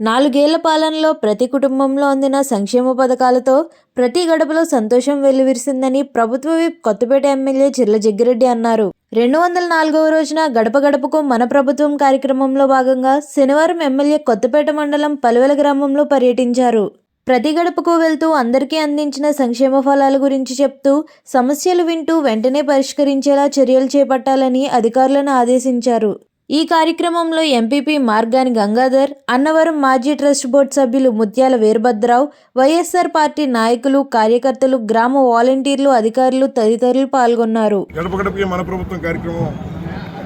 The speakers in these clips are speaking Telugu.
నాలుగేళ్ళ పాలనలో ప్రతి కుటుంబంలో అందిన సంక్షేమ పథకాలతో ప్రతి గడపలో సంతోషం వెల్లువిరిసిందని ప్రభుత్వ విప్ కొత్తపేట ఎమ్మెల్యే చిర్ల జగ్గిరెడ్డి అన్నారు. రెండు వందల నాలుగవ రోజున గడప గడపకు మన ప్రభుత్వం కార్యక్రమంలో భాగంగా శనివారం ఎమ్మెల్యే కొత్తపేట మండలం పలువెల గ్రామంలో పర్యటించారు. ప్రతి గడపకు వెళ్తూ అందరికీ అందించిన సంక్షేమ ఫలాల గురించి చెప్తూ సమస్యలు వింటూ వెంటనే పరిష్కరించేలా చర్యలు చేపట్టాలని అధికారులను ఆదేశించారు. ఈ కార్యక్రమంలో ఎంపీపీ మార్గాని గంగాధర్ అన్నవరం మాజీ ట్రస్ట్ బోర్డు సభ్యులు ముత్యాల వీరభద్రరావు వైఎస్ఆర్ పార్టీ నాయకులు కార్యకర్తలు గ్రామ వాలంటీర్లు అధికారులు తదితరులు పాల్గొన్నారు. గడప గడపకి మన ప్రభుత్వం కార్యక్రమం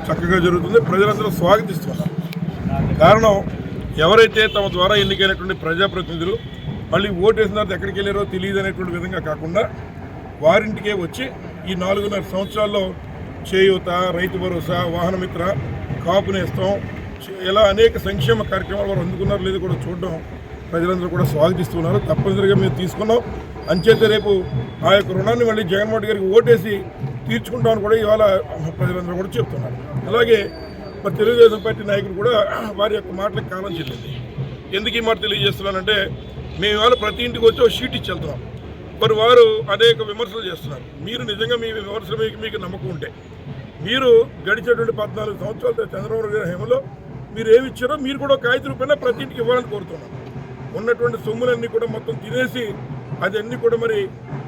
చక్కగా జరుగుతుంది. ప్రజలందరూ స్వాగతిస్తున్నారు. కారణం ఎవరైతే తమ ద్వారా ఎన్నికైనటువంటి ప్రజాప్రతినిధులు మళ్ళీ ఓటు తర్వాత ఎక్కడికి వెళ్ళారో తెలియదు అనేటువంటి విధంగా కాకుండా వారింటికే వచ్చి ఈ నాలుగున్నర సంవత్సరాల్లో చేయూత రైతు భరోసా వాహనమిత్ర కాపునేస్తాం ఇలా అనేక సంక్షేమ కార్యక్రమాలు వారు అందుకున్నారు లేదో కూడా చూడడం ప్రజలందరూ కూడా స్వాగతిస్తున్నారు. తప్పనిసరిగా మేము తీసుకున్నాం. అంచేత రేపు ఆ యొక్క రుణాన్ని మళ్ళీ జగన్మోహన్ గారికి ఓటేసి తీర్చుకుంటామని కూడా ఇవాళ ప్రజలందరూ కూడా చెప్తున్నారు. అలాగే మరి తెలుగుదేశం పార్టీ నాయకులు కూడా వారి యొక్క మాటలకు కాలం చెల్లింది. ఎందుకు ఈ మాట తెలియజేస్తున్నానంటే మేము ఇవాళ ప్రతి ఇంటికి వచ్చి ఒక షీట్ ఇచ్చి వెళ్తున్నాం మరి వారు అనేక విమర్శలు చేస్తున్నారు. మీరు నిజంగా మీ విమర్శలు మీకు మీకు నమ్మకం ఉంటే. మీరు గడిచేటువంటి పద్నాలుగు సంవత్సరాల చంద్రబాబు గారి హేమలో మీరు ఏమి ఇచ్చారో మీరు కూడా ఒక ఐదు రూపాయల ప్రతి ఇంటికి ఇవ్వాలని కోరుతున్నాం. ఉన్నటువంటి సొమ్ములన్నీ కూడా మొత్తం తినేసి అది కూడా మరి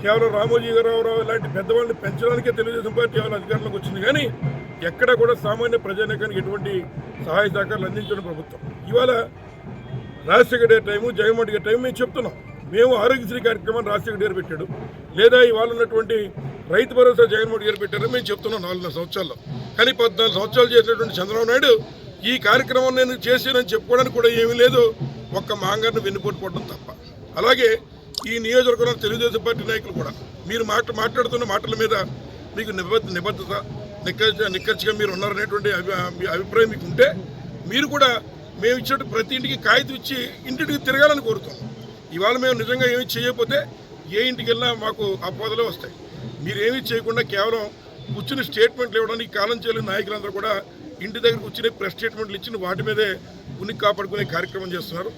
కేవలం రామోజీ గారావు ఇలాంటి పెద్దవాళ్ళని పెంచడానికే తెలుగుదేశం పార్టీ వాళ్ళ అధికారంలోకి వచ్చింది. కానీ ఎక్కడ కూడా సామాన్య ప్రజానికానికి ఎటువంటి సహాయ సహకారాలు అందించిన ప్రభుత్వం. ఇవాళ రాజశేఖర్ గారి టైము జగన్మోహన్ గారి టైం మేము చెప్తున్నాం. మేము ఆరోగ్యశ్రీ కార్యక్రమాన్ని రాజశేఖర్ గారు పెట్టాడు. లేదా ఇవాళ ఉన్నటువంటి రైతు భరోసా జగన్మోహన్ గారు పెట్టారని మేము చెప్తున్నాం నాలుగున్నర సంవత్సరాల్లో. కానీ పద్నాలుగు సంవత్సరాలు చేసినటువంటి చంద్రబాబు నాయుడు ఈ కార్యక్రమం నేను చేసానని చెప్పుకోవడానికి కూడా ఏమీ లేదు. ఒక్క మాంగారిని వెన్నుపోటు తప్ప. అలాగే ఈ నియోజకవర్గంలో తెలుగుదేశం పార్టీ నాయకులు కూడా మీరు మాట మాట్లాడుతున్న మాటల మీద మీకు నిబద్ధ నిబద్ధత నిక్కచ్చ నిక్కచ్చిగా మీరు ఉన్నారనేటువంటి అభి- మీ అభిప్రాయం మీకు ఉంటే మీరు కూడా మేము ఇచ్చినట్టు ప్రతి ఇంటికి కాగితం ఇచ్చి ఇంటింటికి తిరగాలని కోరుతాం ఇవాళ మేము నిజంగా ఏమి చేయకపోతే ఏ ఇంటికి వెళ్ళినా మాకు అపోదలే వస్తాయి. మీరు ఏమీ చేయకుండా కేవలం కూర్చుని స్టేట్మెంట్లు ఇవ్వడానికి కాలం చేయలేని నాయకులందరూ కూడా ఇంటి దగ్గర కూర్చుని ప్రెస్ స్టేట్మెంట్లు ఇచ్చిన వాటి మీదే ఉనికి కాపాడుకునే కార్యక్రమం చేస్తున్నారు.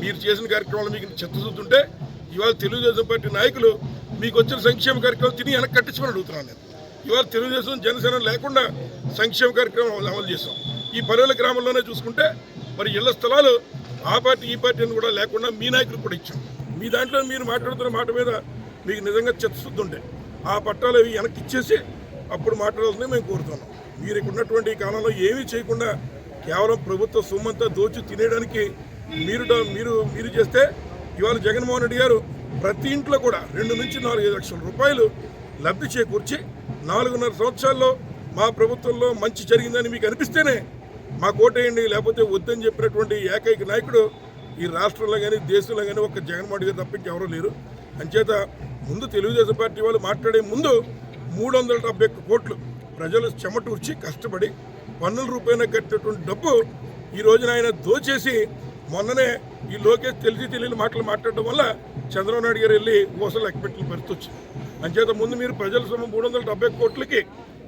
మీరు చేసిన కార్యక్రమాలు మీకు చిత్తశుద్ధి ఇవాళ తెలుగుదేశం పార్టీ నాయకులు మీకు వచ్చిన సంక్షేమ కార్యక్రమం తిని వెనక్కి కట్టించమని అడుగుతున్నాను నేను. ఇవాళ తెలుగుదేశం జనసేన లేకుండా సంక్షేమ కార్యక్రమం అమలు చేస్తాం ఈ పల్లెల గ్రామంలోనే చూసుకుంటే మరి ఇళ్ళ స్థలాలు ఆ పార్టీ ఈ పార్టీ అని కూడా లేకుండా మీ నాయకులు కూడా ఇచ్చాం మీ దాంట్లో మీరు మాట్లాడుతున్న మాట మీద మీకు నిజంగా చిత్తశుద్ధి ఉంటే ఆ పట్టాలు అవి వెనక్కి ఇచ్చేసి అప్పుడు మాట్లాడాలని మేము కోరుతున్నాం. మీరు ఇక్కడ ఉన్నటువంటి కాలంలో ఏమీ చేయకుండా కేవలం ప్రభుత్వ సొమ్మంతా దోచి తినేయడానికి మీరు మీరు మీరు చేస్తే ఇవాళ జగన్మోహన్ రెడ్డి గారు ప్రతి ఇంట్లో కూడా రెండు నుంచి నాలుగు ఐదు లక్షల రూపాయలు లబ్ధి చేకూర్చి నాలుగున్నర సంవత్సరాల్లో మా ప్రభుత్వంలో మంచి జరిగిందని మీకు అనిపిస్తేనే మా కోటేయండి లేకపోతే వద్దని చెప్పినటువంటి ఏకైక నాయకుడు ఈ రాష్ట్రంలో కానీ దేశంలో కానీ ఒక జగన్మోహన్ రెడ్డి గారు తప్పించి ఇంకెవరూ లేరు. అంచేత ముందు తెలుగుదేశం పార్టీ వాళ్ళు మాట్లాడే ముందు మూడు వందల డెబ్బై ఒక్క కోట్లు ప్రజలు చెమటూర్చి కష్టపడి పన్నుల రూపాయన కట్టినటువంటి డబ్బు ఈ రోజున ఆయన దోచేసి మొన్ననే ఈ లోకేష్ తెలిసి తెలియని మాటలు మాట్లాడడం వల్ల చంద్రబాబు నాయుడు గారు వెళ్ళి ఊసలు ఎక్కపెట్టిన పరిస్థితి వచ్చింది అంచేత ముందు మీరు ప్రజల సొమ్ము మూడు వందల డెబ్బై కోట్లకి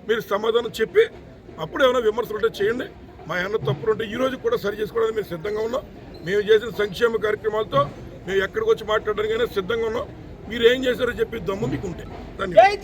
మీరు సమాధానం చెప్పి అప్పుడు ఏమైనా విమర్శలు ఉంటే చేయండి. మా ఏమన్నా తప్పులు ఉంటే ఈరోజు కూడా సరి చేసుకోవడానికి మేము సిద్ధంగా ఉన్నాం. మేము చేసిన సంక్షేమ కార్యక్రమాలతో మేము ఎక్కడికి వచ్చి మాట్లాడడానికైనా సిద్ధంగా ఉన్నాం. మీరు ఏం చేశారో చెప్పి దమ్ము మీకు ఉంటే ధన్యవాదాలు